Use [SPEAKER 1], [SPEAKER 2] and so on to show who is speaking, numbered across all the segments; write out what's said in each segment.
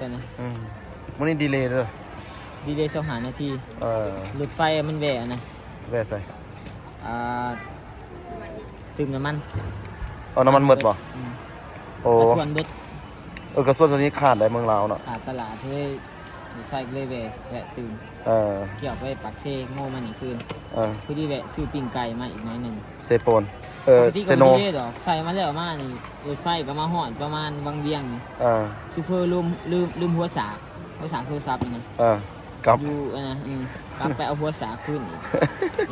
[SPEAKER 1] กันนะ
[SPEAKER 2] อืมมันนี่ดีเลยเด้อ
[SPEAKER 1] ดีเลยสองหานาที
[SPEAKER 2] เออ
[SPEAKER 1] รถไฟมันแหวะนะ
[SPEAKER 2] แว่ใส่
[SPEAKER 1] อ่าตึมน้ำมัน
[SPEAKER 2] เอาน้ำมันหมดบ่
[SPEAKER 1] อืม
[SPEAKER 2] โอ้
[SPEAKER 1] กระส่วนเบิด
[SPEAKER 2] เออกระส่วนตัวนี้ขาดได้เมืองลาวเนาะ
[SPEAKER 1] ขาดตลาดเลยรถไฟก็เลยแหวะแหวะตึม
[SPEAKER 2] เออ
[SPEAKER 1] เกี่ยวไปปักเซโง่มันอีกคืน
[SPEAKER 2] เออ
[SPEAKER 1] พอดีแหวะซื้อปิ้งไก่มาอีกน้อยหนึ่ง
[SPEAKER 2] เซโปนเออ
[SPEAKER 1] ปกติ
[SPEAKER 2] เซ
[SPEAKER 1] ก็
[SPEAKER 2] โน
[SPEAKER 1] ไม่ได้ดอกใส่มาแล้วมานี่รถไฟก็มาหอดประมาณวังเวียงนี่
[SPEAKER 2] เออ
[SPEAKER 1] ซูเฟอร์ลืมลืมลืมหัวสากหัวสากโทรศัพท์นี่นะ
[SPEAKER 2] เออกับ
[SPEAKER 1] อยู่อ่าอืมกลับไปเอาหัวสากขึ้นอีก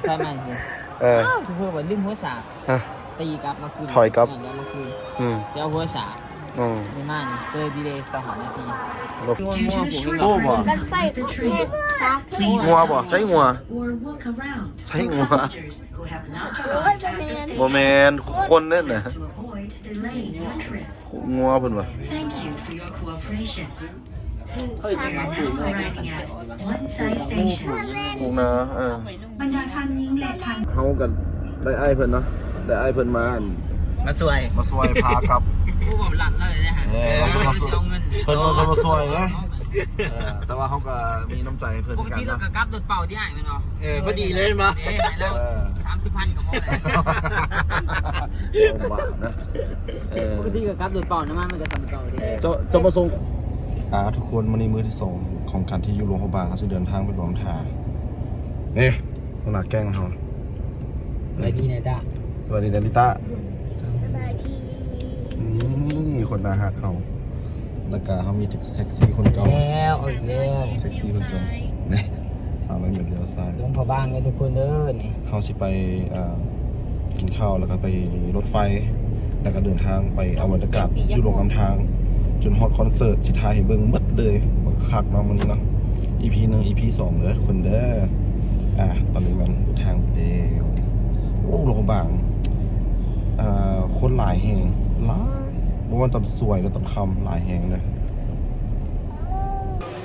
[SPEAKER 1] ใช่ไหมเลย
[SPEAKER 2] เออ
[SPEAKER 1] อ้าวซูเฟอร์บอกลืมหัวสาก
[SPEAKER 2] เออ
[SPEAKER 1] ตีกลับมาคืน
[SPEAKER 2] ถอยกลับ
[SPEAKER 1] เดี๋ยวมาคืน
[SPEAKER 2] อืม
[SPEAKER 1] จะเอาหัวสาก
[SPEAKER 2] อืม
[SPEAKER 1] ไม่มากเลยดีเลยสองหนาทีง่วงง่วงผมไม่
[SPEAKER 2] โอ้
[SPEAKER 1] บอก
[SPEAKER 2] บ่
[SPEAKER 3] รถไฟเขาเทศสาธุ
[SPEAKER 2] งัวบ่ใช้งัวบ่แมนคนเน่ะงัวเพิ่นว่
[SPEAKER 1] เขาอีกมา
[SPEAKER 4] Now
[SPEAKER 1] คุยมา
[SPEAKER 4] arriving at One Side Station.
[SPEAKER 2] กูนะเออบ
[SPEAKER 5] รรดาท่านหญิงและทาน
[SPEAKER 2] เฮากันได้ไอ้เพิ่นเนาะได้ไอ้เพิ่นมา
[SPEAKER 1] มาสวย
[SPEAKER 2] มาช่วยพากับ
[SPEAKER 1] ผู้ผมหลันเลยนะฮะ
[SPEAKER 2] เออเขามาสวย
[SPEAKER 1] เอาเงิน
[SPEAKER 2] เพิ่นมาเพิ่นมาสวยเลยเออแต่ว่าเขาก็มีน้ำใจให้เพิ่น
[SPEAKER 1] ปก
[SPEAKER 2] กัน
[SPEAKER 1] ติเรา
[SPEAKER 2] นะ
[SPEAKER 1] ก็กลับรถเป่าที่อ่างมันเนาะ
[SPEAKER 6] เออพอดีเลยมา
[SPEAKER 1] เอ๊ะไหนแล้ว
[SPEAKER 2] เออ
[SPEAKER 1] สามสิบพันก็พอเลย
[SPEAKER 2] ลำบากนะเออ
[SPEAKER 1] ปกติก็กลับรถเป่าน้ำมันมันจะสำเก่าดิ
[SPEAKER 2] จะจะมาส่งอ่าทุกคนวันนี้มือที่สองของการที่อยู่โรงพยาบาลเขาจะเดินทางไปหลวงทานี่ขนาดแกล้งเขา
[SPEAKER 1] อะไรดีเนี่ยจ้า
[SPEAKER 2] สวัสดีนาริตะ
[SPEAKER 3] สบายดี
[SPEAKER 2] นี่คนน่าฮักเขาแล้วก็เขามีแท็กซี่คนเก่า
[SPEAKER 1] แล้วเอาอีกแล้ว
[SPEAKER 2] แท็กซี่คนเก่านี่สาวน้อยเหมือนเดียวซ้าย
[SPEAKER 1] ลงพอบ้างเลยทุกคนเด้อนี่
[SPEAKER 2] เขาสิไปอ่ากินข้าวแล้วก็ไปรถไฟ แล้วก็เดินทางไปเอาบรรยากาศอยู่โรงน้ำทาง จนฮอตคอนเสิร์ตสิทายให้เบิ่งหมดเลยบักคักเนาะวันนี้เนาะ EP หนึ่ง EP สองเด้อทุกคนเด้ออะตอนนี้มันทางเดียวโอ้โรงพยาบาลอ่าคนหลายแห่ง หลายบ่ว่าตอนสวยและตอนคำหลายแห่งเลย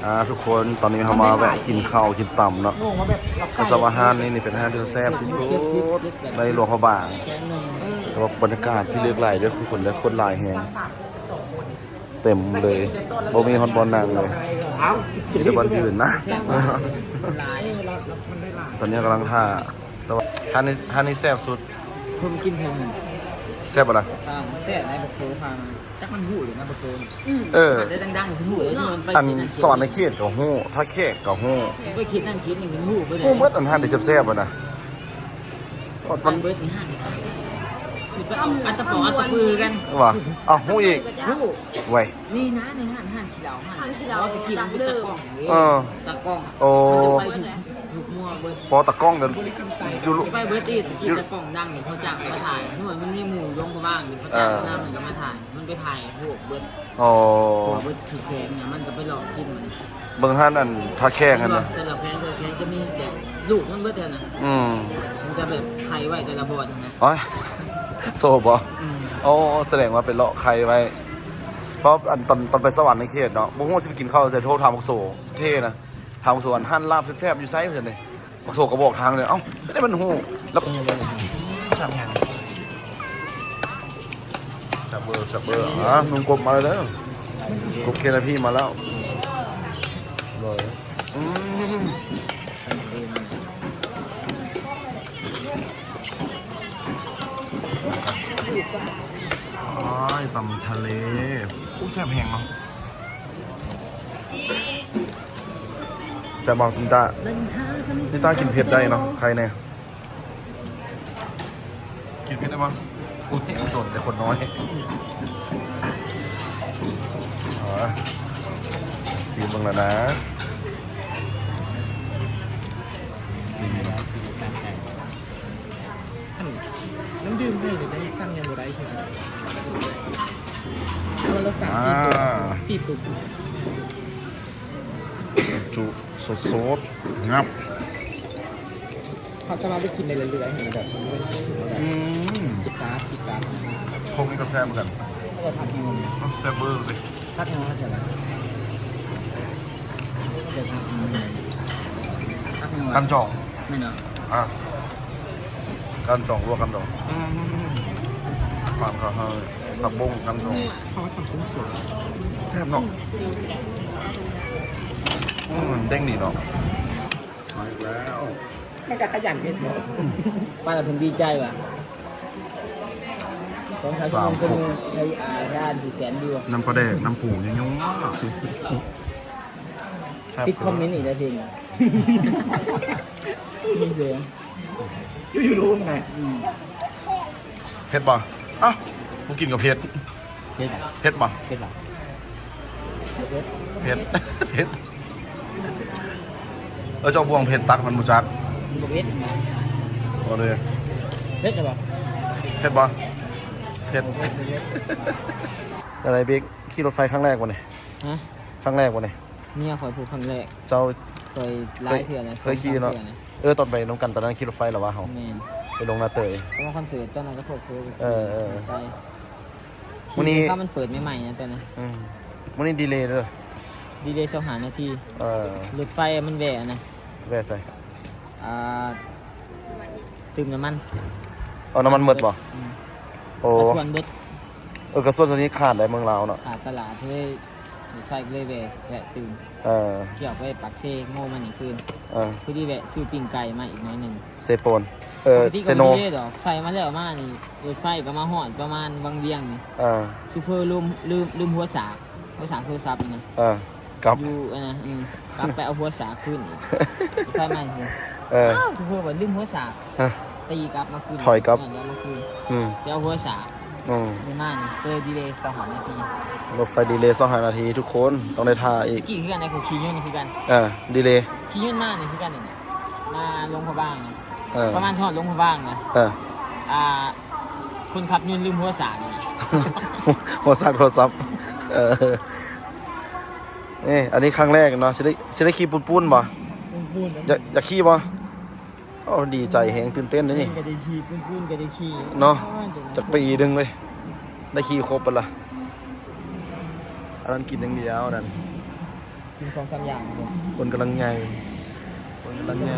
[SPEAKER 2] อ่าทุกคนตอนนี้เขามาแวะกินข้าวกินต่ำเนาะ
[SPEAKER 1] งงว่าแบบเรา
[SPEAKER 2] กระสอบอาหารนี่นี่เป็นอาหารที่แซ่บที่สุดในหลวงพระบาง
[SPEAKER 1] แสนหนึ่ง
[SPEAKER 2] แต่ว่าบรรยากาศที่เลือกหลายเด้วยทุกคนได้คนหลายแหงเต็มเลยบ่มีฮอนบอลนางเลยมีแต่บอลยืนนะ
[SPEAKER 1] หลาย
[SPEAKER 2] ตอนนี้กำลังท่าแต่ว่าท่านี้ท่านี้แซ่บสุด
[SPEAKER 1] เพิ่มกินเพิ่มหนึ่ง
[SPEAKER 2] แซ่บปะล่ะ
[SPEAKER 1] ทางแซ่ในบักโซพามาจักมันหูหรือนะบักโซนี่
[SPEAKER 2] เออ
[SPEAKER 1] ได้ดังๆถึงหูเลยที่มันไป
[SPEAKER 2] อันสอนในเขตกับฮู้ถ้าเขตกับฮู้
[SPEAKER 1] ไปคิดนั่นคิดนี่ถึงหูไปเลย
[SPEAKER 2] ฮู้เบิดอันท่านได้แซ่บๆป่ะนะ
[SPEAKER 1] มั
[SPEAKER 2] มัน
[SPEAKER 1] นเบิร์ดนี่ห้านี่คือไปเอาอัตตะปออัตตะปือกัน
[SPEAKER 2] ว่าอ้าวฮู้อีก
[SPEAKER 1] หู
[SPEAKER 2] ไว้ย
[SPEAKER 1] นี่นะในห้านห้านขี้เหลาห้านขี้เหลาตะกี้มันเป็นตะกล้องอย่างงี้
[SPEAKER 2] เออ
[SPEAKER 1] ตะกล้อง
[SPEAKER 2] โอ้
[SPEAKER 1] มันจะไปถูก ถูกมั่วเบิร์ด
[SPEAKER 2] พอตะกล้องเดินอยู่ลุ
[SPEAKER 1] ไปเบิร์ดอีกตะกี้ตะกล้องดังนี่เขาจ้างมาถ่ายนู่นมันมีหมู่ยงมาบ้างนี่เขาจ้างมามันก็มาถ่าย มันไปถ่ายพวกเบิร์ด
[SPEAKER 2] อ๋อ
[SPEAKER 1] พวกเบิร์ดถือแพงเนี่ยมันก็ไปหลอกกินมัน
[SPEAKER 2] เบิ่งท่านอันท่าแข้งกันนะ
[SPEAKER 1] แต่ละแพงแต่ละแพงจะมีแบบลูกมันเบิร์ดเดียวนะ
[SPEAKER 2] อืม
[SPEAKER 1] มันจะแบบไข่ไว้แต่ละบอดนะ
[SPEAKER 2] โอ้ยโซบเหรอ
[SPEAKER 1] อืม
[SPEAKER 2] โอ้แสดงว่าเป็นเลาะใครไว้ เพราะอันตอนตอนไปสวรรค์ในเขตเนาะบุ้งสิไปกินข้าวใส่โทษทางบักโซเท่นะทางบักโซอันหั่นลาบแซ่บๆอยู่ไซส์เพื่อนเลย บักโซก็บอกทางเลยเอ้าไม่ได้มันหูแล้วชามยังชาเบอร์ชาเบอร์อะนุ่งกบมาแล้วกบเคนาพี่มาแล้วเลยอืมอ้ายตำทะเลอู้แซ่บแห้งเนาะจะบอกกินตา นิตากินเผ็ดได้เนาะใครเนี่ยกินเผ็ดได้มั้งอุ้ยโจนแต่คนน้อยเอาละซีมบ้างแล้วนะซีม
[SPEAKER 6] น้ำดื่มให้หรือน้ำซ้ำยังบ่ได้ใช่ไหมวันละสาม
[SPEAKER 2] อ่า
[SPEAKER 6] สี่ตุ่ม
[SPEAKER 2] จุสดสดๆงับ
[SPEAKER 6] เขาสามารถไปกินในเรื่อยๆเห็นแบบนี้
[SPEAKER 2] อืม
[SPEAKER 6] จิตตาจิตตา
[SPEAKER 2] คงนี่ก็แซ่บเหมือนกัน
[SPEAKER 6] ก็จะทำยังไง
[SPEAKER 2] แซ่บเบอร์เลย
[SPEAKER 6] ทัดยังไงทัดยังไงก็จะทำยังไง
[SPEAKER 1] ทักยังไง
[SPEAKER 2] กันจอง
[SPEAKER 1] ไม่เนาะ
[SPEAKER 2] อะกันจองลวกกันจองความเขาให้ผักบุ้งกันจอง
[SPEAKER 6] เขาว่าทำกุ้งสด
[SPEAKER 2] แซ่บเนาะเด้งดีเนาะมาอีกแล้ว
[SPEAKER 1] มันก็ขยันเพชรเนาะป้าแต่ผมดีใจว่ะต้องใช้ชั่วโมงครึ่งในอาด้านสี่แสนวิว
[SPEAKER 2] น้ำปลาแดกน้ำผูยุ่งๆครับ
[SPEAKER 1] ปิดคอมเมนต์อีกแล้วเพลงนี่เลยอยู่ๆรู้ไง
[SPEAKER 2] เผ็ดป่ะอะกูกินกับเผ็ด
[SPEAKER 1] เพชร
[SPEAKER 2] เผ็ดป่ะ
[SPEAKER 1] เพชรหรอ
[SPEAKER 2] เผ็ดเผ็ดเออเจ้าบวงเผ็ดตักมันมูจัก
[SPEAKER 1] เพชรนะ
[SPEAKER 2] เอาเลย
[SPEAKER 1] เพชรจะบอก
[SPEAKER 2] เผ็ดป่ะเผ็ดอะไรบิ๊กขี่รถไฟครั้งแรกวะเนี่ย
[SPEAKER 1] ฮะ
[SPEAKER 2] ครั้งแรกวะเนี่ย
[SPEAKER 1] เนี่ยคอยพูดครั้งแรก
[SPEAKER 2] เจ้า
[SPEAKER 1] เคยไล่เถื่อนนะ
[SPEAKER 2] เคยขี่เนาะเออตอนไปน้องกันตอนนั้นขี่รถไฟเหรอวะเขา
[SPEAKER 1] แมน
[SPEAKER 2] ไปลงนาเตย
[SPEAKER 1] เพราะว่าคอนเสิร์ตตอนนั้นก็พวกเคย
[SPEAKER 2] เออเออ
[SPEAKER 1] ไป
[SPEAKER 2] วันนี้
[SPEAKER 1] ถ้ามันเปิดใหม่ๆนะตอนนั้น
[SPEAKER 2] อืมมันนี่ดีเลยเด้อ
[SPEAKER 1] ดีเลยสองหานาที
[SPEAKER 2] เออ
[SPEAKER 1] รถไฟมันแหวะนะ
[SPEAKER 2] แว่ใส่
[SPEAKER 1] อ่าตึมน้ำมัน
[SPEAKER 2] เอาน้ำมันหมดบ่
[SPEAKER 1] อืม
[SPEAKER 2] โอ้
[SPEAKER 1] กระส่วนเบิด
[SPEAKER 2] เออกระส่วนตัวนี้ขาดเลยเมืองลาวเนาะ
[SPEAKER 1] ขาดตลาดเลยรถไฟก็เลยแหวะแหวะตึม
[SPEAKER 2] เออ
[SPEAKER 1] เกี่ยวไปปักเซโง่มันอีกคืน
[SPEAKER 2] เออ
[SPEAKER 1] คือที่แหวะซื้อปิ้งไก่มาอีกหน้อยหนึ่ง
[SPEAKER 2] เซโปนเออ
[SPEAKER 1] ปกติ
[SPEAKER 2] เซ
[SPEAKER 1] ก็
[SPEAKER 2] โน
[SPEAKER 1] ไม่ได้ดอกใส่มาแล้วมานี่รถไฟก็มาหอดประมาณบางเวียงนี่
[SPEAKER 2] เออ
[SPEAKER 1] ซูเฟอร์ลืมลืมลืมหัวสากหัวสากโทรศัพท์นี่นะ
[SPEAKER 2] เออกับ
[SPEAKER 1] อยู่อันนะอืมกลับไปเอาหัวสากขึ้นอีก ใช่ไหมคือ
[SPEAKER 2] เออ
[SPEAKER 1] อ้าวซูเฟอร์บอกลืมหัวสาก
[SPEAKER 2] ฮะ
[SPEAKER 1] ตีกลับมาคืน
[SPEAKER 2] ถอยกลับ
[SPEAKER 1] เดี๋วมาคืน
[SPEAKER 2] อืม
[SPEAKER 1] จะเอาหัวสาก
[SPEAKER 2] อืม
[SPEAKER 1] ไม่มานี่เจอดีเลยสองหานาที
[SPEAKER 2] รถไฟดีเลย์สองห้านาทีทุกคนต้องได้ท่าอีก
[SPEAKER 1] กี่คือกันไอ้ของขี่ยื่นนี่คือกัน
[SPEAKER 2] เออดีเลย์
[SPEAKER 1] ขี่ยื่นมากนี่คือกันนี่มาลงพะบ้างนะ
[SPEAKER 2] เออ
[SPEAKER 1] ประมาณทอดลงพะบ้างนะ
[SPEAKER 2] เออ
[SPEAKER 1] อ่าคนขับยืนลืมหัวสากนี่
[SPEAKER 2] โทรศัพท์โทรศัพท์เออนี่อันนี้ครั้งแรกเนาะสิได้สิได้ขี่ปุ้นปุ้นๆบ่อยากอยากขี่บ่ อ้ดีใจแฮงตื่นเต้นเลยนี่
[SPEAKER 1] ก็ได้ขี่ปุ้นปุ้นก็ได้ขี่
[SPEAKER 2] เนาะ จากปีหนึงเลย ได้ขี่ครบไปละอันนั้นกินอย่างเดียวนั่น
[SPEAKER 1] กินสองสามอย่างครับผม
[SPEAKER 2] คนกำลังใหญ่คนกำลังใหญ่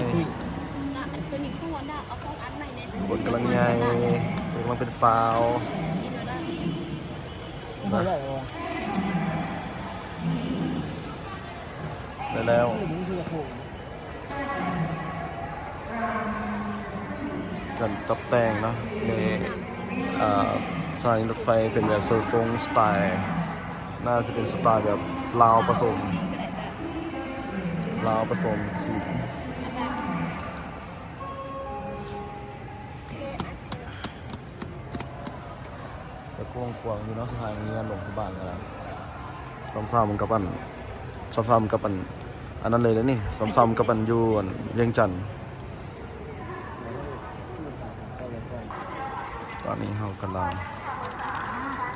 [SPEAKER 7] ตัวนี้คู่น่ะเอาของอันใหม่เนี่ย
[SPEAKER 2] คนกำลังใหญ่กำลังเป็นสาว
[SPEAKER 1] ไม่ได้หรอก
[SPEAKER 2] ได้แล้ว
[SPEAKER 1] มึงคือกระโถง
[SPEAKER 2] กันตับแต่งเนาะในสถานีรถไฟเป็นแบบโซทรงสไตล์น่าจะเป็นสไตล์แบบลาวผสมลาวผสมสีแต่กวงกวงอยู่นาะสถานีงานหลงพระบางกันแล้วซ้ำๆกับอันซ้ำๆกับอันอันนั้นเลยนะนี่ซ้ำๆกับอันยูนเวียงจันทน์ ต อนนี้เรากำลัง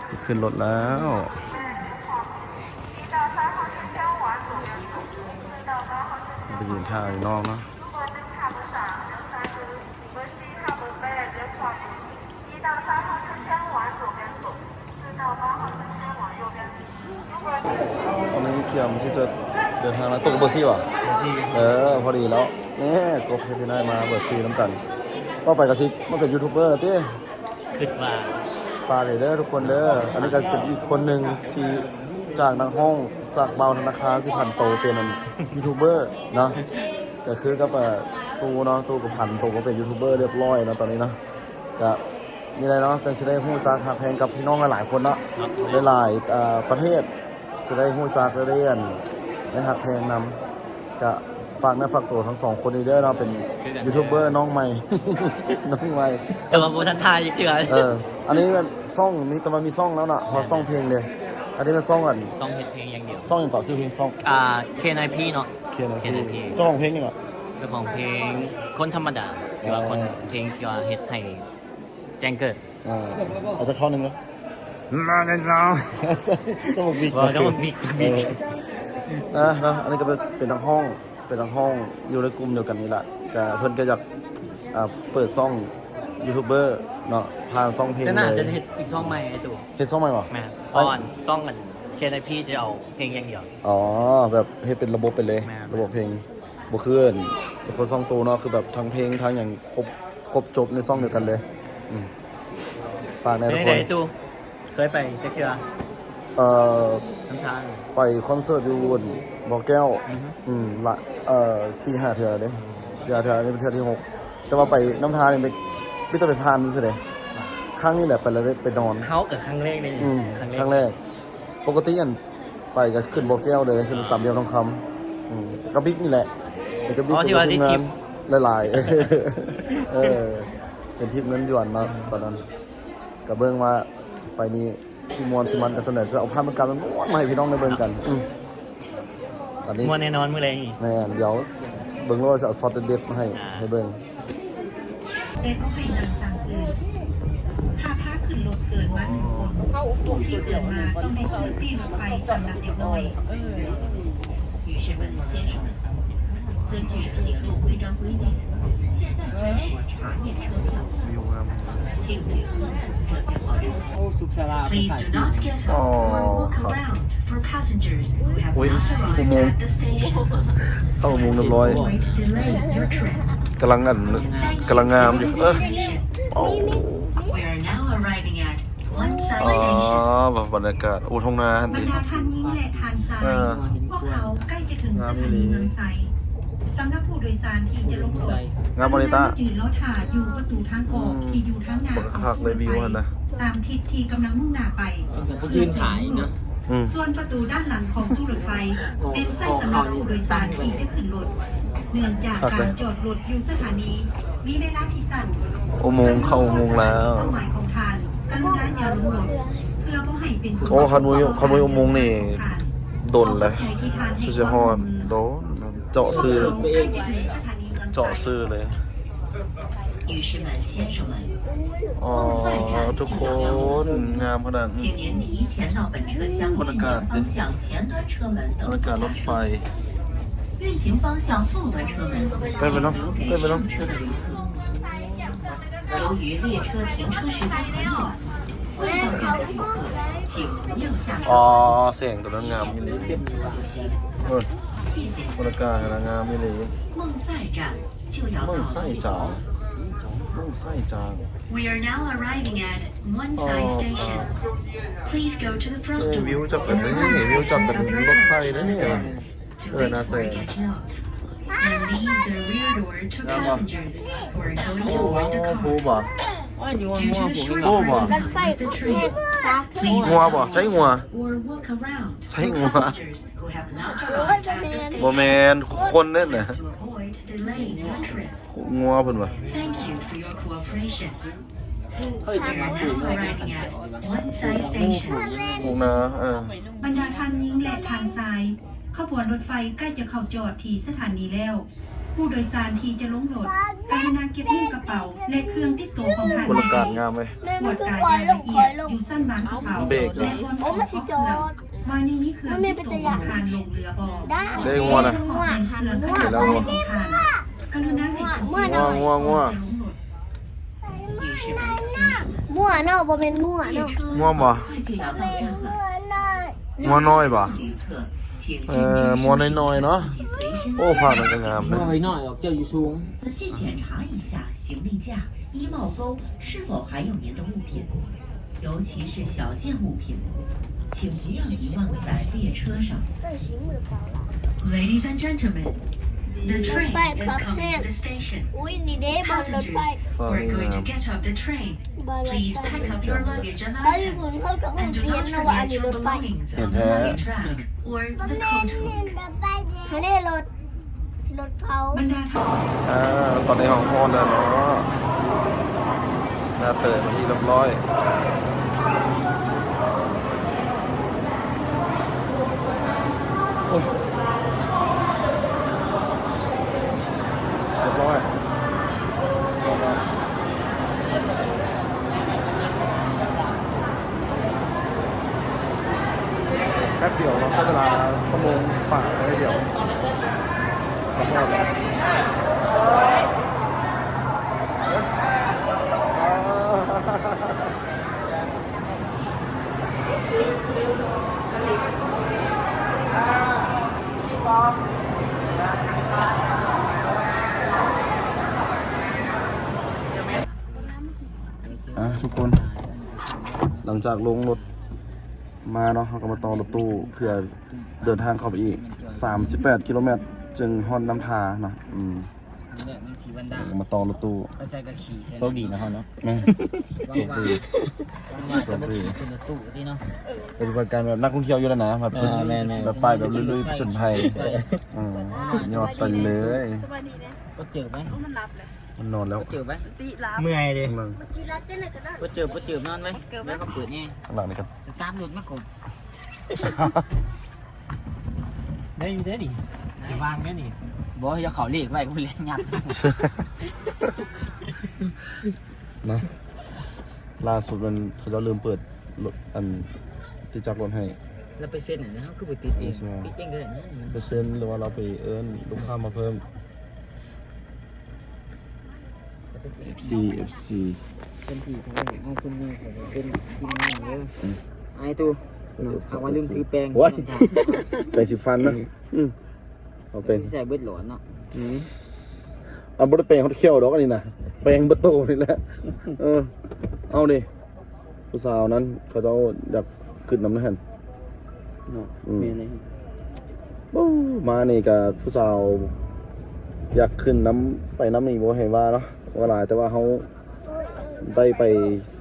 [SPEAKER 2] สิขึ้นรถแล้วไปยืนท่าอยู่นอกเนาะตอนนี้เกียมที่จะเดินทางแล้วตกเบอร์ซี่ว่ะเออ พอดีแล้วเนี่ยกบเพชรได้มาเบอร์ซี่น้ำกันก็ไปกระซิบมาเป็นยูทูบเบอร์เต้
[SPEAKER 1] ขึ้นมา
[SPEAKER 2] ฝากเลยเด้อทุกคนเด้ออันนี้ก็เป็นอีกคนหนึ่งที่จากนักห้องจากเบาธนาคารสิพันโตเป็นยูทูบเบอร์เนาะก็คือก็แบบตูเนาะตูกับพันโตก็เป็นยูทูบเบอร์เรียบร้อยเนาะตอนนี้เนาะก็มีอะไรเนาะจะได้หู้จักหักแพงกับพี่น้องหลายคนเนาะหลายๆประเทศจะได้หู้จักเรียนได้หักแพงนำก็ ฝากเนื้อฝากตัวทั้งสองคนนี้เด้อเนาะเป็นยูทูบเบอร์น้องใหม่ น้องใหม่
[SPEAKER 1] แต่ว่าโบทันทายอีกเถื่อน
[SPEAKER 2] เออ อันนี้มันซ่องมีแต่มันมีซ่องแล้วน่ะพอซ่องเพลงเลย อันนี้มันซ่องอัน
[SPEAKER 1] ซองเพลงเพลงอย่างเดียว
[SPEAKER 2] ซ่องอย่างต่อชื่อเพลงซ่อง
[SPEAKER 1] อ่า KNIP เนาะ
[SPEAKER 2] เขียนอะไร
[SPEAKER 1] KNIP
[SPEAKER 2] เจ้าของเพลงยังไง
[SPEAKER 1] เจ้าของเพลงคนธรรมดาหรือว่าคนเพลงที่ว่าเฮ็ดให้แจ้งเกิด
[SPEAKER 2] อ่าเอาจะเข้าหนึ่งแล้ว
[SPEAKER 1] มาแล้วน้อง
[SPEAKER 2] ต้องบอกบิ๊ก
[SPEAKER 1] ว่าต้องบอกบิ๊กบิ๊ก
[SPEAKER 2] เออนะนะอันนี้ก็เป็นเป็นทางห้อง เป็นทางห้องอยู่ในกลุ่มเดียวกันนี่แหละก็เพิ่นก็อยากอ่าเปิดซ่องยูทูบเบอร์เนาะผ่านซ่องเพลง
[SPEAKER 1] แต่
[SPEAKER 2] เล
[SPEAKER 1] น่าจะ
[SPEAKER 2] ย
[SPEAKER 1] เฮ็ดอีกซองใหม่ไอ้ตู่
[SPEAKER 2] เฮ็ดซ่องใหม่หรอ
[SPEAKER 1] แม่ตอนซองกัน KNIP จะเอาเพลงอย่างเดียว
[SPEAKER 2] อ๋อแบบเฮ็ดเป็นระบบไปเลย
[SPEAKER 1] แม่น
[SPEAKER 2] ระบบเพลงบ่เคลื่อนเป็นคนซ่องตัวเนาะคือแบบทั้งเพลงทั้งอย่างครบครบจบในซ่องเดียวกันเลยอืมฝากใน
[SPEAKER 1] เป็น
[SPEAKER 2] ทุก
[SPEAKER 1] ไง
[SPEAKER 2] คน
[SPEAKER 1] ไอ้ตู่เคยไปเซ็กเชื่อ
[SPEAKER 2] ค เอ่อ
[SPEAKER 6] น้ำทาง
[SPEAKER 2] ไปคอนเสิร์ตอยู่บนบ่อแก้ว อืมละเอ่อสี่ห้าเทื่อเด้สี่ห้าเทื่อนี่เป็นเทื่อที่หกแต่ว่าไปน้ำทานี่ไปพี่ต้องไปพานนี่สิเด้ครั้งนี้แหละไปแล้วได้ไปนอน
[SPEAKER 6] เฮากับครั้งแรกเลย
[SPEAKER 2] อืมครั้งแรก ปกติอันไปก็ขึ้นบ่อแก้วเลยขึ้นสามเหลี่ยมทองคำอืมกระบิ๊กนี่แหละเป็นกระบิ๊ก
[SPEAKER 6] อ๋อที่ว่าได้ทริป
[SPEAKER 2] หลายๆเออเป็นทริปเงินหยวนเนาะตอนนั้นกระเบื้องว่าไปนี่ ซิมวนซิมันกันเสนอจะเอาภาพมันการมันม้วนมาให้พี่น้องได้เบิ่งกันอืมตอนนี้
[SPEAKER 6] มวนแน่นอนมื้อแรงอีก
[SPEAKER 2] แม่นเดี๋ยวเบิ่งว่าจะเอาซอสเด็ดๆมาให้ให้เบิ่ง
[SPEAKER 4] เด็กก็ให้นางสั่งเกินถ้าพาขึ้นรถเกินมาหนึ่งคนผู้ที่เกิดมาต้องได้ซื้อฟรีรถไฟสำหรับเด็กน้อย女士们、先生们，根据铁路规章规定， วิวงาม
[SPEAKER 1] โอ้สุข
[SPEAKER 4] บอุ้ง
[SPEAKER 2] เข้าอุโงค์น้ำร้อยกำลังอันกำลังงามอยู่เอออ๋อบรรยากาศโอ้ทงนา
[SPEAKER 5] ฮัน
[SPEAKER 2] ดา
[SPEAKER 5] ทานยิงาน
[SPEAKER 2] เขา
[SPEAKER 5] ใกล้จะถึงสถานีเมืองไซ สำหรับผู้โดยสารที่จะลงรถ
[SPEAKER 1] ใส่
[SPEAKER 2] งามบริต้า
[SPEAKER 5] จืนรถถ่าอยู่ประตูทางออกที่อยู่ทางหน้า
[SPEAKER 2] บักคักเลยวิวหั่นนะ
[SPEAKER 5] ตามทิศที่กำลังมุ่งหน้าไป
[SPEAKER 1] ต้องการไปยืนถ่ายเนาะ
[SPEAKER 2] อืม
[SPEAKER 5] ส่วนประตูด้านหลังของตู้รถไฟ เป็นไส้สำหรับผู้โดยสารที่จะขึ้นรถเนื่องจากการจอดรถอยู่สถานีมีเวลาที่สั้น
[SPEAKER 2] อุโมงค์เข้าอุโมงค์แล้ว
[SPEAKER 5] เป้าหมายของทานกรุณาอย่าลงรถเพื่อบ่ให้เป็นผล
[SPEAKER 2] โอ้คอนวยคอนวยอุโมงค์นี่ดนเลย
[SPEAKER 5] ใจที่ทานให้
[SPEAKER 2] สุดยอดโดน เจาะซื้อ
[SPEAKER 5] ใกล้จะถึงสถานีเมืองไซ
[SPEAKER 2] เจาะซื้อเลย
[SPEAKER 4] 女士们、先生们，
[SPEAKER 2] อ๋อ ทุกคน งามขนาด
[SPEAKER 4] 请您提前到本车厢运行方向前端车门
[SPEAKER 2] บรร
[SPEAKER 4] 等
[SPEAKER 2] ยากาศ
[SPEAKER 4] 候
[SPEAKER 2] ร
[SPEAKER 4] 下
[SPEAKER 2] ถไฟ
[SPEAKER 4] 车。运行方向后端车门
[SPEAKER 2] 对不能
[SPEAKER 4] 请留给
[SPEAKER 2] 对不能
[SPEAKER 4] 上车的旅客。由于列车停车时间很短，未到站的旅客请不要下
[SPEAKER 2] อ๋อ
[SPEAKER 4] 车。
[SPEAKER 2] เสียงตัวนั้นงาม มิลี
[SPEAKER 4] 行，
[SPEAKER 2] เออ
[SPEAKER 4] 谢谢。
[SPEAKER 2] บรรยากาศนะงามมิลี
[SPEAKER 4] 孟赛站就要
[SPEAKER 2] เมือง
[SPEAKER 4] 到
[SPEAKER 2] ไส้
[SPEAKER 4] 了。
[SPEAKER 2] จางเมืองไส้จาง
[SPEAKER 4] We are now arriving at One Side
[SPEAKER 2] Oh,
[SPEAKER 4] Station. Please go to the
[SPEAKER 2] เอ
[SPEAKER 4] front
[SPEAKER 2] อ
[SPEAKER 4] door
[SPEAKER 2] วิวจากแบบ
[SPEAKER 4] and
[SPEAKER 2] นี้
[SPEAKER 4] allow
[SPEAKER 2] วิวจากแบบ
[SPEAKER 4] passengers
[SPEAKER 2] รถไฟ
[SPEAKER 4] of
[SPEAKER 2] นะ
[SPEAKER 4] your
[SPEAKER 2] เนี่ย
[SPEAKER 4] service to
[SPEAKER 2] Ờ,
[SPEAKER 4] wait
[SPEAKER 2] nó
[SPEAKER 4] for
[SPEAKER 2] sẽ-
[SPEAKER 4] getting out. And leave the rear door to
[SPEAKER 2] Dạ vâng.
[SPEAKER 4] passengers who are going
[SPEAKER 2] โอ้
[SPEAKER 4] to board the
[SPEAKER 2] ภู
[SPEAKER 4] car.
[SPEAKER 2] บ่
[SPEAKER 1] ว่าอยู่ว่า
[SPEAKER 4] Due
[SPEAKER 1] ม่วง
[SPEAKER 4] to
[SPEAKER 1] ผม
[SPEAKER 4] the
[SPEAKER 1] ไม่
[SPEAKER 4] short
[SPEAKER 1] บอก
[SPEAKER 2] Oh, mà.
[SPEAKER 4] running time of the train, please
[SPEAKER 2] งัวบ่ใช่งัว
[SPEAKER 4] or walk around
[SPEAKER 2] Thấy
[SPEAKER 4] for
[SPEAKER 2] ngồi.
[SPEAKER 4] passengers who have not arrived at the
[SPEAKER 2] บ่
[SPEAKER 4] station
[SPEAKER 2] แมนคนเนี่ยนะ
[SPEAKER 4] to avoid delaying your trip.
[SPEAKER 2] งัวเพิ่นว่ะ
[SPEAKER 4] Thank you for your cooperation.
[SPEAKER 1] เฮ้ย
[SPEAKER 4] We
[SPEAKER 1] จะมา
[SPEAKER 4] are
[SPEAKER 1] คุย
[SPEAKER 4] now
[SPEAKER 1] ไม่ได้
[SPEAKER 4] arriving at One Side Station.
[SPEAKER 2] พวกนาเออบ
[SPEAKER 5] รรดาท่านหญิงและทานทรายขบวนรถไฟใกล้จะเข้าจอดที่สถานีแล้ว ผู้โดยสารที่จะล้มโหลดกรุณาเก็บยื่นกระเป๋า และเครื่องที่โตของท่าน
[SPEAKER 2] บรกาศงามเลย
[SPEAKER 5] ตวจการรายละเอียดอยู่สั้นบางกระเป๋า
[SPEAKER 2] เบรก
[SPEAKER 5] และบนของเครื่องว่านี่นี่คือติดตัวของท่านลงเรือบอก
[SPEAKER 2] ได้ได้งัวนะ
[SPEAKER 5] งัวงัวงั
[SPEAKER 2] วงัวงัว
[SPEAKER 3] มั่วเนาะบ่เป็นมั่วเนาะ
[SPEAKER 2] มั่วบ่มั่วน้อยบ่
[SPEAKER 4] 旅客，请
[SPEAKER 2] เอ
[SPEAKER 4] 认
[SPEAKER 2] อ
[SPEAKER 4] 真
[SPEAKER 2] มัว
[SPEAKER 4] 审视
[SPEAKER 2] น้อยๆเนาะ
[SPEAKER 4] 自己随身
[SPEAKER 2] โอ้
[SPEAKER 4] 携
[SPEAKER 2] ฝาก
[SPEAKER 4] 带
[SPEAKER 2] มันก็งาม
[SPEAKER 1] เมื่
[SPEAKER 2] นะ
[SPEAKER 1] อไปหน่อยออกเจ้าอยู่สูง
[SPEAKER 4] 仔细检查一下行李架、衣帽钩是否还有您的物品，尤其是小件物品，请不要遗忘在列车上。Ladies and gentlemen, the train is coming to the station.
[SPEAKER 3] อุ้ยนี่เด้บนรถ
[SPEAKER 4] Passengers
[SPEAKER 3] ไฟ
[SPEAKER 4] who are going to get off the train,
[SPEAKER 3] บนรถ
[SPEAKER 4] please
[SPEAKER 3] ไฟ
[SPEAKER 4] pack up your luggage and
[SPEAKER 3] เขาญี่ปุ่น
[SPEAKER 4] items.
[SPEAKER 3] เขาจะคง
[SPEAKER 4] And do
[SPEAKER 3] เรียน
[SPEAKER 4] not
[SPEAKER 3] นะว่าอัน
[SPEAKER 4] forget
[SPEAKER 3] นี้
[SPEAKER 4] your
[SPEAKER 3] รถไฟ
[SPEAKER 4] belongings
[SPEAKER 2] Hiện
[SPEAKER 4] on the
[SPEAKER 2] thế.
[SPEAKER 4] luggage rack or the coat hook.
[SPEAKER 3] เขาได้รถรถเขา
[SPEAKER 5] บรรดาท่าน
[SPEAKER 2] อ่าตอนนี้ของพอนแล้วเนาะหน้าเตยมาที่เรียบร้อยโอ้ยเรียบร้อยแป๊บเดียวเราใช้เวลาชั่วโมงป่าไว้เดียวกลับพอดแล้วอะทุกคน หลังจากลงรถ มาเนาะเขาก็มาต่อรถตู้เพื่อเดินทางเข้าไปอีก 38 กิโลเมตร จึงฮอนน้ำทาเนาะอืม
[SPEAKER 1] เนี่ยบางทีวันดา
[SPEAKER 2] ก็มาต่อรถตู้
[SPEAKER 1] ไปใส่กระขี่ใช่ไหม
[SPEAKER 6] โชคดีนะเขาเนาะ
[SPEAKER 2] แม่
[SPEAKER 1] ว่างๆว่างๆจะไปขี่สุนตู้ที่เนาะ
[SPEAKER 2] เป็นบริการแบบนักท่องเที่ยวอยู่แล้วนะแบบ
[SPEAKER 6] เออแม่ๆ
[SPEAKER 2] แบบไปแบบลุยๆผจญภัยอืมสุดยอดไปเลย
[SPEAKER 3] สบายดีนะ
[SPEAKER 1] ก็เจอไหม
[SPEAKER 3] เอามันรับเลย
[SPEAKER 2] มันนอนแล้ว
[SPEAKER 1] ก็เจอไหม
[SPEAKER 3] ตีรับ
[SPEAKER 6] เมื่อยดิ
[SPEAKER 2] ข้างหลัง
[SPEAKER 3] ตีรับเจ๊เลยก็ได้
[SPEAKER 1] ก็เจอก็เจอนอนไหมแล้วก็เปิดไง
[SPEAKER 2] ข้างหลังนี่ครับ
[SPEAKER 1] สตาร์ทรถไม่กด
[SPEAKER 6] ได้อยู่ได้ดิจะวางได้นี่
[SPEAKER 1] บอกให้เขาเรียกไว้กูเล่นยัด
[SPEAKER 2] นะล่าสุดมันเขาจะเริ่มเปิดรถอันที่จักรรถให้
[SPEAKER 1] แล้วไปเซ็นไหนนะคือไปติดเอง
[SPEAKER 2] ใช่ไหม
[SPEAKER 1] ติดเองก็ได้นะ
[SPEAKER 2] เปอร์เซ็นต์หรือว่าเราไปเอิ้นลูกค้ามาเพิ่ม FC FC
[SPEAKER 1] เป็นผีของผมเอาคนนี้ผมเป็นทีมงานเยอะไอ้ตูเอาไว้ลืมถือแปรง
[SPEAKER 2] โอ้ย ไปสิฟันนะอืมเอาเป็น
[SPEAKER 1] ใส่เบิดหลอนเนาะ
[SPEAKER 2] เอาบไดแปลงเขาเขี้ยวดอกอันนี้นะแปลงเบดโตนี่แหละเออ เอาดิผู้สาวนั้นเขาจะเอาอยากขึ้นน้ำนะฮะอืม
[SPEAKER 6] เมียเลย
[SPEAKER 2] บู๊มานี่กับผู้สาว อยากขึ้นน้ำไปน้ำนี่บ่เห็นว่าเนาะ ว่าหลายแต่ว่าเขาได้ไป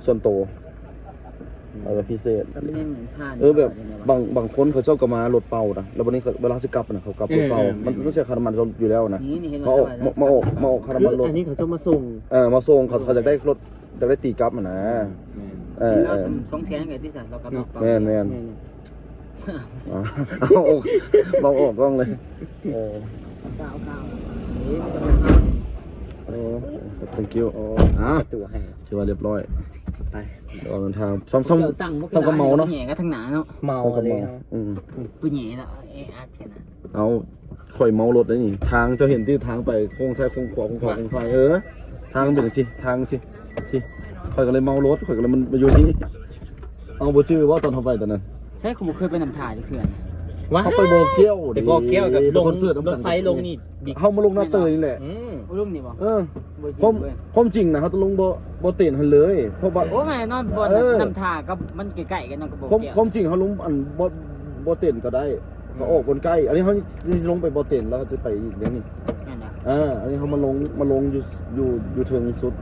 [SPEAKER 2] ส่วนโตวเอาแบบพิเศษ
[SPEAKER 1] สำเนียงเหมือนผ่าน
[SPEAKER 2] เออแบบบางบางคนเขาเจ้าก็มารถเป่านะแล้ววันนี้เขาเวลาจะกลับนะเขากลับรถเป่ามันมันต้องใช้คาร์มันอยู่แล้วนะ
[SPEAKER 1] นี่นี่เห็น
[SPEAKER 2] มาออกมามาออกมาออกคาร์
[SPEAKER 6] คือ
[SPEAKER 2] มันรถ
[SPEAKER 6] อันนี้เขาจะมาส่ง
[SPEAKER 2] เออมาส่งเขาเขาจะได้รถจะได้ตีกลับอะนะเออเอ
[SPEAKER 1] เรา
[SPEAKER 2] อ
[SPEAKER 1] สองแสนกับที่สั่เรากำลัง
[SPEAKER 2] แม่นแม่น
[SPEAKER 6] แม่น
[SPEAKER 2] อ๋อเอาออกเบาออกกล้องเลยเออ
[SPEAKER 1] ก้าวก้าว
[SPEAKER 2] โอ้ thank you
[SPEAKER 6] โอ้
[SPEAKER 2] อะ
[SPEAKER 6] ตัวให้
[SPEAKER 2] ถือว่าเรียบร้อย
[SPEAKER 6] ไป
[SPEAKER 2] เดี๋ยวออกเดินทางซ้ำซ้
[SPEAKER 1] เราตั้งำ
[SPEAKER 2] ซ้ำกับเมาเนาะ
[SPEAKER 1] แหน่ก็ทั้งหนาเนาะ
[SPEAKER 6] เมา
[SPEAKER 2] ซ้ำกับ
[SPEAKER 6] เลย
[SPEAKER 2] เมา
[SPEAKER 6] เนาะ
[SPEAKER 2] อืม
[SPEAKER 1] ปุ้ยแหน่แล้วเออาร์เทนะ
[SPEAKER 2] เอาข่อยเมารถได้นี่ทางเจะเห็นที่ทางไปโค้งซ้ายโค้งขวาโค้งขวาโค้งซ้ายเออ ทางเป็นสิทางสิสิข่อยก็เลยเมารถข่อยก็เลยมันมาอยู่ที่เอาบ่ชื่อว่าตอนเขาไปตอนนั้น
[SPEAKER 1] ใช่ผมเคยไปนำถ่ายที่เขื่อน
[SPEAKER 6] ว้า
[SPEAKER 2] เขาไปบ่อเกี้ยว
[SPEAKER 6] ไปบอกแก้วกับลง
[SPEAKER 2] คอนเสิร์ต
[SPEAKER 6] รถไฟลงนี่บิ๊ก
[SPEAKER 2] เขามาลงหน้าเตยนี่แหละ
[SPEAKER 6] อืม
[SPEAKER 1] รุ่มนี่บ่
[SPEAKER 2] เออ
[SPEAKER 1] บ่จริ
[SPEAKER 2] ผม
[SPEAKER 1] งเว้ย
[SPEAKER 2] ผมจริงนะเขาต้องลงบ่บ่เต้นหันเลยเพราะว่า
[SPEAKER 1] โอ้ไงนอนบน
[SPEAKER 2] เออ
[SPEAKER 1] นำถ่ายกับมันใกล้ๆกันเนาะกับโบ
[SPEAKER 2] ผม
[SPEAKER 1] เกียว
[SPEAKER 2] ผมจริงเขาลงอันบ่บ่เต้นก็ได้ก็ออกบนใกล้ อันนี้เขาจะลงไปบ่เต้นแล้วก็จะไปอีกเรื่องนี้
[SPEAKER 1] นั่นนะ
[SPEAKER 2] อ่าอันนี้เขามาลงมาลงอยู่อยู่อยู่เทิงสุด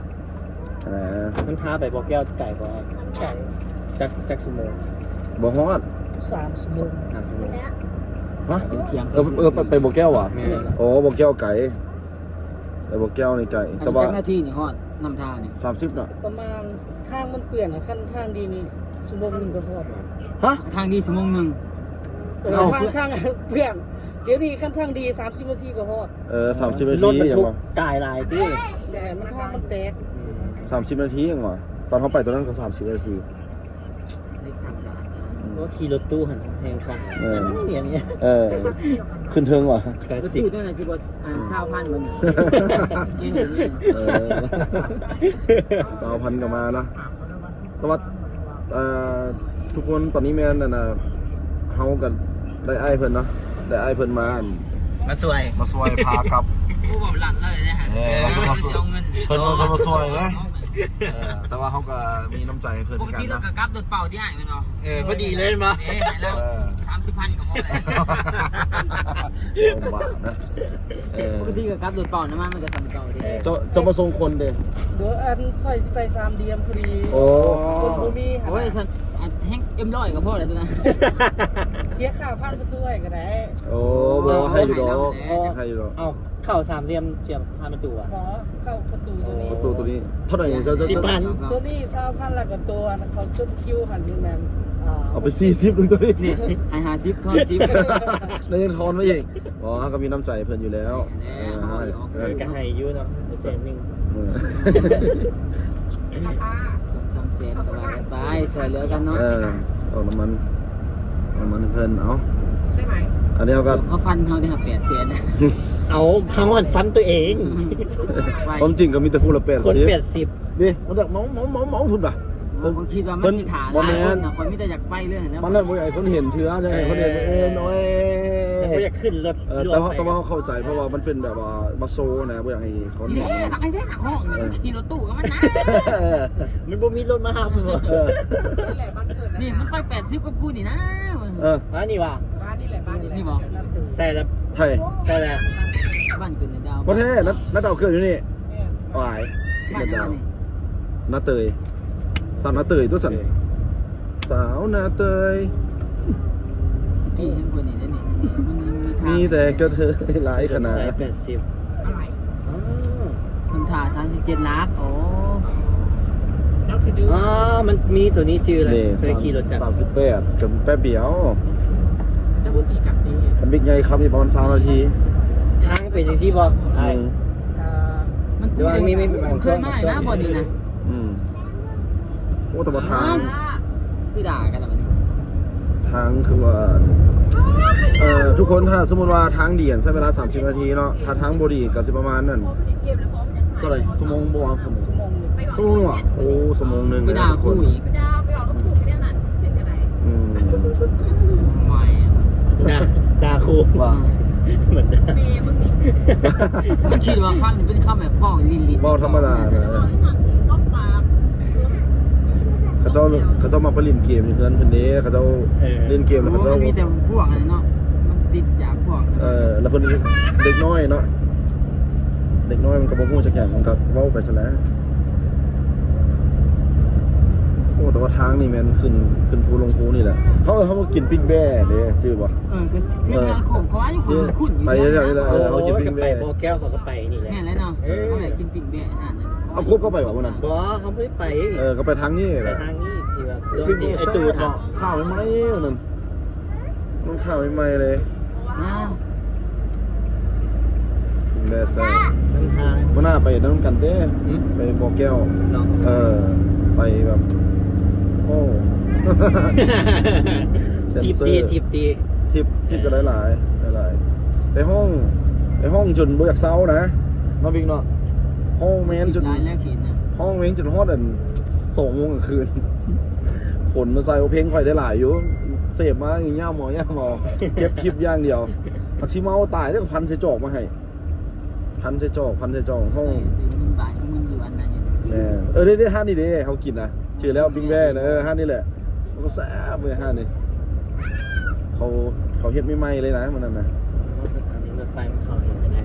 [SPEAKER 2] อ่า
[SPEAKER 6] มันท้าไปบอกแก้วไก่บ่ไก่จักจักสมง
[SPEAKER 2] บ่ฮอด
[SPEAKER 6] สามสมงสามสมง
[SPEAKER 2] ฮะ
[SPEAKER 1] อยู่เทียง
[SPEAKER 2] เออเออไปไปบ่แก้วอะ
[SPEAKER 6] แม่
[SPEAKER 2] อ๋อบ่แก้วไก่ไปบ่แก้วในไก่
[SPEAKER 1] อัน
[SPEAKER 2] แต่
[SPEAKER 1] นี้
[SPEAKER 2] ว่า
[SPEAKER 1] จักนาทีนี่ฮอดนำถ่ายนี่
[SPEAKER 2] 30น่ะ
[SPEAKER 8] ประมาณทางมันเปลี่ยนอะขั้นทางดีนี่ชั่วโมงหนึ่งก็ทอด
[SPEAKER 2] ฮะ
[SPEAKER 1] ทางดีชั่วโมงหนึง
[SPEAKER 8] เออ
[SPEAKER 2] เอ้า
[SPEAKER 8] ทางทางเปลี่ยนเดี๋ยวนี้ขั้นทางดี30นาทีก็ทอด
[SPEAKER 2] เออ30นาที
[SPEAKER 6] รถบรร
[SPEAKER 2] ยัง
[SPEAKER 6] ทุก
[SPEAKER 2] วะ
[SPEAKER 6] กายลายที่
[SPEAKER 8] แต่มันทางมันแตก
[SPEAKER 2] 30นาทียังวะตอนเขาไปตอนนั้นก็30นาที
[SPEAKER 1] เล็กทางด่าน
[SPEAKER 6] รถขี่รถตู้หันแหงคัน
[SPEAKER 2] เออ
[SPEAKER 6] อย่างเงี้ย
[SPEAKER 2] เออ ขึ้นเทิงว่ะ
[SPEAKER 6] คลาส
[SPEAKER 1] ก็
[SPEAKER 6] สิก
[SPEAKER 1] ตู้นั่นน่ะสิบ่อ่านข้าวพันมันนี่นี่นี่นี่
[SPEAKER 2] เออสาวพันธุ์ก็มานะแต่ว่าเอ่อทุกคนตอนนี้แม่นน่ะนะเฮากันได้ไอ้ายเพิ่นเนาะได้ไอ้ายเพิ่นมาอั่น
[SPEAKER 6] มาสวย
[SPEAKER 2] มาซวยพากลับ
[SPEAKER 1] ผู้บ่หลันเลยนะฮะ
[SPEAKER 2] เออเราต้องมาสู้
[SPEAKER 1] เอาเงิน
[SPEAKER 2] เพิ่นเพิ่นมาซวยเลย เออแต่ว่าเขาก็มีน้ำใจให้เพิ่น
[SPEAKER 1] ป
[SPEAKER 2] เหมื
[SPEAKER 1] ก
[SPEAKER 2] อนกั
[SPEAKER 1] ติ
[SPEAKER 2] น
[SPEAKER 1] เรา
[SPEAKER 2] นะ
[SPEAKER 1] ก็กลับรถเป่าที่อ้ายแม่นเนาะ
[SPEAKER 6] เออพอดีเลยมา
[SPEAKER 1] เอ๊ะให้เรา
[SPEAKER 2] เออ
[SPEAKER 1] 30,000ก็พอแล้ว
[SPEAKER 2] ลำบากนะเออ
[SPEAKER 1] ปกติก็กลับรถเป่าน้ำมันมันก็สำเก่าเด้
[SPEAKER 2] จะจะมาส่งคนเด้
[SPEAKER 8] เดี๋ยวอันค่อยสิไปสามเดียมพอดี
[SPEAKER 2] โอ้
[SPEAKER 8] คนบ่มี
[SPEAKER 1] โอ้ยสันอันแห้งเอ็มร้อยก็พอแล้วจ้ะนะ
[SPEAKER 8] เสียค่าพันประตูให้ก็ได้
[SPEAKER 2] โอ้บ่ให้อยู่ดอกให้อยู่ดอก
[SPEAKER 6] เอาเข้าสามเหลี่ยมเจียมพานประตูอะ
[SPEAKER 8] ขอเข้าประตูตัวนี้
[SPEAKER 2] ประตูตัวนี้เท่าไหร่จะจะ
[SPEAKER 6] สิบ
[SPEAKER 2] จะ
[SPEAKER 6] พัน
[SPEAKER 8] ตัวนี้สาวพันแล้วก็ตัวอันเขาจุดคิวหันนี่แมนอ่า
[SPEAKER 2] เอาไป40นึงตัวนี้
[SPEAKER 1] นี่ไอหาซิปทอนซิป
[SPEAKER 2] แล้วยังทอนไว้อีกอ๋อก็มีน้ำใจเพิ่นอยู่แล้วเออให้เออ
[SPEAKER 6] ก็ให้อยูเนาะเซนหนึ่ง
[SPEAKER 2] เออ
[SPEAKER 1] สองสามเซนก็ว่ากันไปสวยเหลือกันเนาะ
[SPEAKER 2] เออเอาน้ำมัน น้ำมันให้เพิ่นเอา
[SPEAKER 8] ใช่ไหม
[SPEAKER 2] อันนี้เอาก็
[SPEAKER 1] เขาฟันเขาได้หักแปดเซน
[SPEAKER 6] เอาพังวันฟันตัวเอง
[SPEAKER 2] ความจริงก็มีแต่ผู้ละ80
[SPEAKER 6] คนแปดสิบ
[SPEAKER 2] นี่มันจากเมาเมาเมาเมาพุ่นป่ะ
[SPEAKER 1] ผมคิดว่ามันสิถา
[SPEAKER 2] บ่
[SPEAKER 1] หลาย
[SPEAKER 2] แม่
[SPEAKER 1] คนนนะคนมีแต่อยากไปเรื่องนะ
[SPEAKER 2] มันนั่นบ่อยากให้คนเห็นเถื่อจะให้คนเห็นเอ็นโอ้ย
[SPEAKER 6] แต่ก็อยากขึ้นรถ
[SPEAKER 2] เออแต่ว่าแต่ว่าเขาเข้าใจเพราะว่ามันเป็นแบบว่ามาโซนะบ่อยากให้เขา
[SPEAKER 1] นี่
[SPEAKER 2] เห็น
[SPEAKER 1] แหละไอ้แท้หนักห้องขี่รถตู้ก็มันนะ
[SPEAKER 2] เออ
[SPEAKER 6] มันบ่มีรถมาทำหรอ
[SPEAKER 2] เออ
[SPEAKER 8] นี่แหละบ้านเกิด
[SPEAKER 1] นี่มันไปแปดสิบกับกูนี่นะ
[SPEAKER 2] เออ
[SPEAKER 6] มานี่ว่ะ
[SPEAKER 8] บ้านนี่แหละบ้านนี่แหละ
[SPEAKER 1] นี่บอก
[SPEAKER 8] นั่นตื่น
[SPEAKER 6] ใส่แล้ว
[SPEAKER 2] ไทย
[SPEAKER 6] ใส่แล้ว
[SPEAKER 1] บ้านเกิดในดาว
[SPEAKER 2] ประเทศนัดนัดดาวเกิดอยู่นี่
[SPEAKER 8] เนี่ย
[SPEAKER 2] หวาย
[SPEAKER 1] บ้าน
[SPEAKER 2] นัด
[SPEAKER 1] นี่
[SPEAKER 2] ดาว
[SPEAKER 1] นี่
[SPEAKER 2] นาเตยสาวนาเตยตัวสันสาวนาเตย
[SPEAKER 1] ที่เห็นคนนี่ได้นี่นี่มันมีทาง
[SPEAKER 2] มีแต่กระเทยหลายขนาด
[SPEAKER 6] ใส่แปดสิบ
[SPEAKER 8] อะไร
[SPEAKER 1] มันถ่าสามสิบเจ็ดลักโอ้
[SPEAKER 8] แล้วไปดู
[SPEAKER 6] อ๋อ มันมีตัวนี้ชื่ออะไร
[SPEAKER 2] นี่
[SPEAKER 6] เคยขี่รถจักร
[SPEAKER 2] สามสิบแปดกับแป๊บเดียว
[SPEAKER 8] จะบุตีกับนี้
[SPEAKER 2] คันบิ๊กใหญ่ครับอีกประมาณสามนาที
[SPEAKER 6] ทางเป็นจังซี่บ่ไอ้
[SPEAKER 2] อืม
[SPEAKER 1] มัน
[SPEAKER 6] เดี๋ยวมันมีมีมี
[SPEAKER 1] เคยมานะบ่อนี่นะ
[SPEAKER 2] อืมโอ้แต่ว่าทาง
[SPEAKER 1] พี่ด่ากันแล้วมันนี่
[SPEAKER 2] ทางคือว่าเอ่อทุกคนถ้าสมมติว่าทางเดียนใช้เวลา 30 นาทีเนาะถ้าทางบดีก็สิประมาณนั่นก็เลยชั่วโมงบ่วงชั่วโมง
[SPEAKER 8] ชั่วโมงหนึ่ง
[SPEAKER 2] ชั่วโมงหนึงเหรอโอ้ชั่วโมงหนึง
[SPEAKER 1] พี่
[SPEAKER 2] เลย
[SPEAKER 1] ด่า
[SPEAKER 2] นะทุกค
[SPEAKER 1] คู่
[SPEAKER 2] น
[SPEAKER 1] อีก
[SPEAKER 3] ดาวไปออกก็ถูกไปเรื่องนั้นเสร็จจะไหน
[SPEAKER 2] อืม
[SPEAKER 1] ไม่
[SPEAKER 6] ด่าด่าครู
[SPEAKER 2] ว่า
[SPEAKER 6] เหมือนด่า
[SPEAKER 3] เมย์มึงนี่
[SPEAKER 1] มันคิดว่าคำนี้เป็นคำแบบป้องลินลิน
[SPEAKER 2] เว้าธรรมดา
[SPEAKER 3] จะ
[SPEAKER 2] นะ
[SPEAKER 3] บอกให้หนังผีก็ปาก
[SPEAKER 2] เขาเจ้าเขาเจ้ามาไปเล่นเกมอยู่เพื่อนเพิ่นเด้เขาเจ้าเล่นเกมแล้วเขา
[SPEAKER 1] รู้
[SPEAKER 2] เจ้า
[SPEAKER 1] มันมีแต่พวกอะไรเนาะมันติดจากพวก
[SPEAKER 2] เออแล้วเพิ่นเด็กน้อยเนาะเด็กน้อยมันก็บ่ฮู้จักอย่างมันก็เว้าไปซะแล้วโอ้แต่ว่าทางนี่แม่นขึ้นขึ้นภูลงภูนี่แหละเขาเขามากินปิ้งแบ่เด้ชื่อบ่
[SPEAKER 1] เออก็เที่ยวของเขาว่าอยู่คนคุ้นอยู่
[SPEAKER 2] ไปเรื่อยๆเลย
[SPEAKER 6] โอ้
[SPEAKER 2] เอา
[SPEAKER 6] โห
[SPEAKER 2] กินปิ้ง
[SPEAKER 6] ก็ไป
[SPEAKER 2] แบ่
[SPEAKER 6] บ่อแก้วเขาก็ไปนี่แหละ
[SPEAKER 1] แม่นแล้วเนาะเขาอยากกินปิ่งเบี้ยอาหารนั่น
[SPEAKER 2] เอาครบก็ไปว่ะวันนั้น
[SPEAKER 6] บ่เขาไม่ได้ไป
[SPEAKER 2] เออก็ไปทางนี้
[SPEAKER 6] ไป
[SPEAKER 2] แหละ
[SPEAKER 6] ทางนี้ที่แบบส่วน
[SPEAKER 2] ปิ้ง
[SPEAKER 6] ที่
[SPEAKER 2] แบ่
[SPEAKER 6] ไอ้ตูทาง
[SPEAKER 2] ข้าวไม่ไหมวันนั้นมันข้าวไม่ไหมเลย
[SPEAKER 1] นะ
[SPEAKER 2] ปิ้งแบ่แซ่บ
[SPEAKER 6] น้ำทาง
[SPEAKER 2] วันหน้าไปน้ำกันเต้
[SPEAKER 6] หืม
[SPEAKER 2] ไปบ่อแก้ว
[SPEAKER 6] เนาะ
[SPEAKER 2] เออไปแบบ โอ้เซ็น
[SPEAKER 6] ทิป
[SPEAKER 2] เซอ
[SPEAKER 6] ตี
[SPEAKER 2] ร์
[SPEAKER 6] ทิปตี
[SPEAKER 2] ทิปทิปก็หลายๆหลายๆไปห้องไปห้องจนบ่อยากเศร้านะมาบิ๊กเนาะห้องแมนจน
[SPEAKER 1] ร้ายแล้วกินนะ
[SPEAKER 2] ห้องแมนจนฮอดอันสองโมงกลางคืนขนมาใส่เอาเพลงค่อยได้หลายอยู่เสพมาอย่างเงี้ยหมอย่าหมอเก็บคลิปอย่างเดียวผักชีเมาตายแล้วก็พันใส่จอกมาให้พันใส่จอกพันใส่จอกห้อง
[SPEAKER 1] มันบาดมันอยู่อันนั้นอยู่
[SPEAKER 2] แม่เออได้ได้ห้านนี่เด้เขากินนะ ชื่อแล้วปิ้งแว่นะเออห้านนี่แหละมันก็แซ่บเลยห้านนี่เขาเขาเฮ็ดไม่ไหมเลยนะมันนั่นนะ
[SPEAKER 6] อันนี้รถไฟมันเข้าเห็นไหม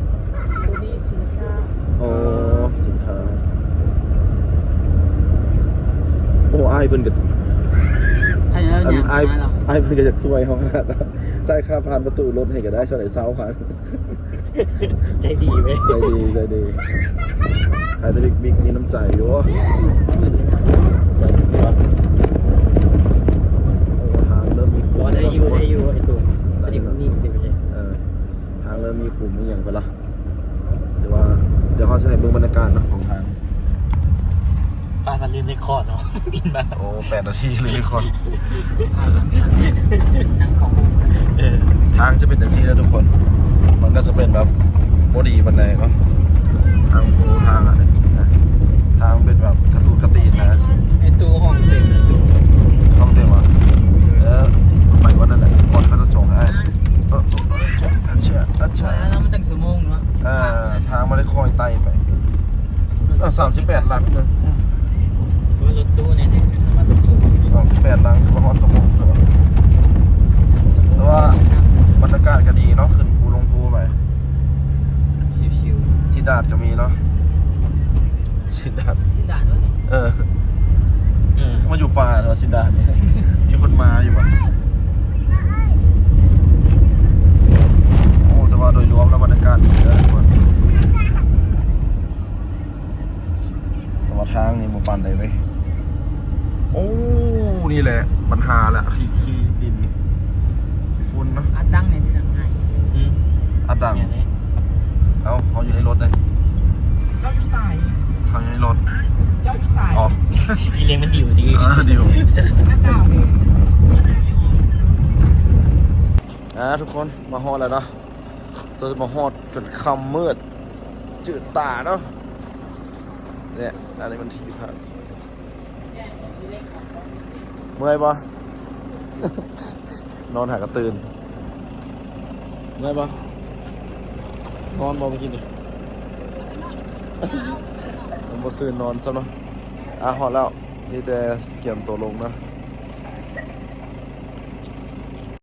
[SPEAKER 8] ตัวนี้สินค้า
[SPEAKER 2] โอ้สินค้าโอ้อายเพิ่นก็
[SPEAKER 1] ใครแล้ว
[SPEAKER 2] อัน
[SPEAKER 1] เนี่ย
[SPEAKER 2] อาย
[SPEAKER 1] มาเรา
[SPEAKER 2] อายเพิ่นก็อยากซวยเขาขนาดนั้นจ่ายค่าผ่านประตูรถให้ก็ได้เท่าไหร่เศร้าพัน
[SPEAKER 6] ใจดีเว้ย
[SPEAKER 2] ใจดีใจดีขายแต่บิ๊กบิ๊กมีน้ำใจอยู่วะใจดีวะโอ้ทางเริ่มมี
[SPEAKER 6] พอได้อยู่ได้อยู่ไอ้ตูอันนี้มันนิ่มใช่ไหมใช่
[SPEAKER 2] เออทางเริ่มมีขุมมีอย่างไปละเดี๋ยวว่า เดี๋ยวเขาจะให้เบิ่งบรรยากาศเนาะของทาง
[SPEAKER 6] ฟ้ามันลืมในคอร์ดเนาะบินมา
[SPEAKER 2] โอ้แปดนาทีเลยทุกคน
[SPEAKER 1] นั่งของ
[SPEAKER 6] เออ
[SPEAKER 2] ทางจะเป็นแบบนี้แล้วทุกคน มันก็จะเป็นแบบบอดีบันไดเนาะทางโค้งทางอะเนี่ยนะทางเป็นแบบกระตูนกระตีนนะ
[SPEAKER 6] ไอ้ตูห้องเต็มไอ้ตู
[SPEAKER 2] ต้องเต็มอะเออไปวันนั้นแหละก่อนเขาจะจงให้เออเออเชื่อเชื่อเชื่อ
[SPEAKER 1] แล้วมันตั้งสมงเนาะ
[SPEAKER 2] เออทางไม่ได้คอยไต่ไปเออสามสิบแปดหลักเลย
[SPEAKER 6] รถตู้เนี่ยเนี่ยมาตรงสูง
[SPEAKER 2] สามสิบแปดหลังคือว่าฮอตสมองคือว่าแต่ว่าบรรยากาศก็ดีเนาะขึ้นภูลงภูไป
[SPEAKER 6] ชิว
[SPEAKER 2] สีดาดก็มีเนาะสีดาด
[SPEAKER 1] ที่ด่านด้วยนี่
[SPEAKER 2] เออ
[SPEAKER 6] ๆเออ
[SPEAKER 2] มาอยู่ป่าเนาะสีดาดเนี่ยมีคนมาอยู่ป่ะโอ้แต่ว่าโดยรวมแล้วบรรยากาศดีนะทุกคนแต่ว่าทางนี่หมู่ปันได้ไหมโอ้นี่แหละปัญหาแหละขี้ขี้ดินนี่ขี้ฝุ่นเนาะ
[SPEAKER 1] อัดดังเนี่ยที่ดังง่าย
[SPEAKER 6] อืม
[SPEAKER 2] อัดดัง
[SPEAKER 6] เนี่ยเนี่ย
[SPEAKER 2] เอาเขาอยู่ในรถเลย
[SPEAKER 8] เจ้าอยู่สาย
[SPEAKER 2] ทางอยู่ในรถ
[SPEAKER 8] เจ้าอยู่สาย
[SPEAKER 2] อ๋อ
[SPEAKER 6] อีเลี้ยงมันดิวดี
[SPEAKER 2] อ่าเดียว
[SPEAKER 8] หน้าดาวนี่
[SPEAKER 2] อ่าทุกคนมาฮอดแล้วเนาะโซนมาฮอดจนค่ำมืด จืดตาเนาะเนี่ยอันนี้มันที่พักเมื่อยปะนอนหากระตื่นเมื่อยปะนอนบอเมื่อกี้นี่ผมบ่ซื้อนอนซะเนาะ อะฮอดแล้วนี่แต่เกี่ยมตัวลงนะ